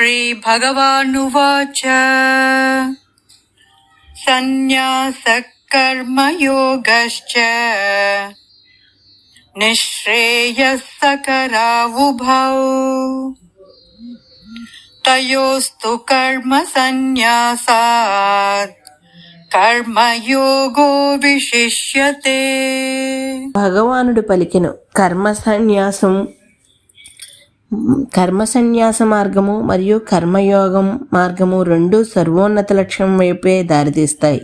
श्रीभगवानुवाच सन्न्यासः कर्मयोगश्च निःश्रेयः सकरावुभौ तयोस्तु कर्मसन्न्यासात् కర్మయోగో విశిష్యతే భగవానుడు పలికెను కర్మ సన్యాసం కర్మ సన్యాస మార్గము మరియు కర్మయోగం మార్గము రెండు సర్వోన్నత లక్ష్యం వైపే దారితీస్తాయి.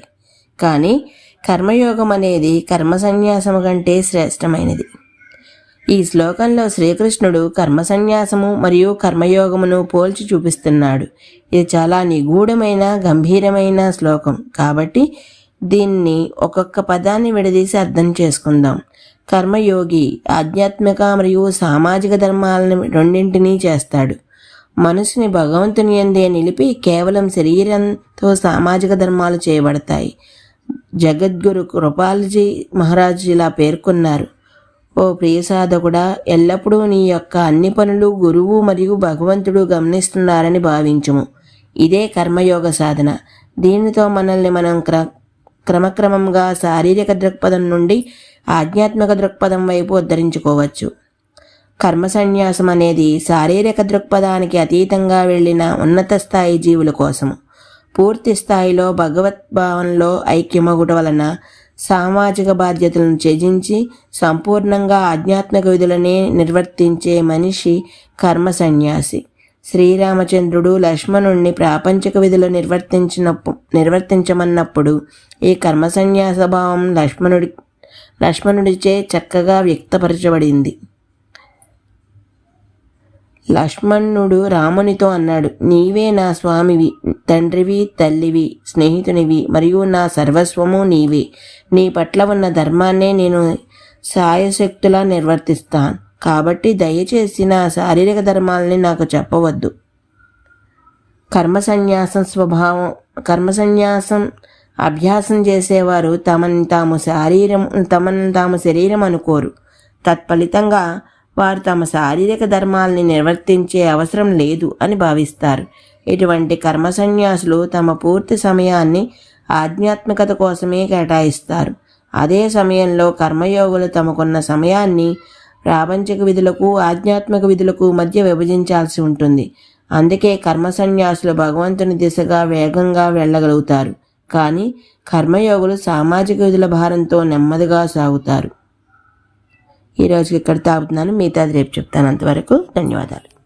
కానీ కర్మయోగం అనేది కర్మ సన్యాసము కంటే శ్రేష్టమైనది. ఈ శ్లోకంలో శ్రీకృష్ణుడు కర్మ సన్యాసము మరియు కర్మయోగమును పోల్చి చూపిస్తున్నాడు. ఇది చాలా నిగూఢమైన గంభీరమైన శ్లోకం. కాబట్టి దీన్ని ఒక్కొక్క పదాన్ని విడదీసి అర్థం చేసుకుందాం. కర్మయోగి ఆధ్యాత్మిక మరియు సామాజిక ధర్మాలను రెండింటినీ చేస్తాడు. మనసుని భగవంతుని ఎందే నిలిపి కేవలం శరీరంతో సామాజిక ధర్మాలు చేయబడతాయి. జగద్గురు కృపాలజీ మహారాజు ఇలా పేర్కొన్నారు. ఓ ప్రియ సాధకుడా ఎల్లప్పుడూ నీ యొక్క అన్ని పనులు గురువు మరియు భగవంతుడు గమనిస్తున్నారని భావించుము. ఇదే కర్మయోగ సాధన. దీనితో మనల్ని మనం క్ర క్రమక్రమంగా శారీరక దృక్పథం నుండి ఆధ్యాత్మిక దృక్పథం వైపు ఉద్ధరించుకోవచ్చు. కర్మ సన్యాసం అనేది శారీరక దృక్పథానికి అతీతంగా వెళ్ళిన ఉన్నత స్థాయి జీవుల కోసం పూర్తి స్థాయిలో భగవద్భావంలో ఐక్యమగుట వలన సామాజిక బాధ్యతలను త్యజించి సంపూర్ణంగా ఆధ్యాత్మిక విధులనే నిర్వర్తించే మనిషి కర్మ సన్యాసి. శ్రీరామచంద్రుడు లక్ష్మణుణ్ణి ప్రాపంచిక విధులు నిర్వర్తించినప్పు నిర్వర్తించమన్నప్పుడు ఈ కర్మ సన్యాస భావం లక్ష్మణుడి లక్ష్మణుడిచే చక్కగా వ్యక్తపరచబడింది. లక్ష్మణుడు రామునితో అన్నాడు నీవే నా స్వామివి తండ్రివి తల్లివి స్నేహితునివి మరియు నా సర్వస్వము నీవే. నీ పట్ల ఉన్న ధర్మాన్నే నేను సాయశక్తులా నిర్వర్తిస్తాను. కాబట్టి దయచేసి నా శారీరక ధర్మాలని నాకు చెప్పవద్దు. కర్మ సన్యాసం స్వభావం కర్మ సన్యాసం అభ్యాసం చేసేవారు తమని తాము శారీరం తమని తాము శరీరం అనుకోరు. తత్ఫలితంగా వారు తమ శారీరక ధర్మాల్ని నిర్వర్తించే అవసరం లేదు అని భావిస్తారు. ఇటువంటి కర్మ సన్యాసులు తమ పూర్తి సమయాన్ని ఆధ్యాత్మికత కోసమే కేటాయిస్తారు. అదే సమయంలో కర్మయోగులు తమకున్న సమయాన్ని ప్రాపంచిక విధులకు ఆధ్యాత్మిక విధులకు మధ్య విభజించాల్సి ఉంటుంది. అందుకే కర్మ సన్యాసులు భగవంతుని దిశగా వేగంగా వెళ్ళగలుగుతారు. కానీ కర్మయోగులు సామాజిక విధుల భారంతో నెమ్మదిగా సాగుతారు. ఈరోజుకి ఇక్కడ తాగుతున్నాను. మిగతాది రేపు చెప్తాను. అంతవరకు ధన్యవాదాలు.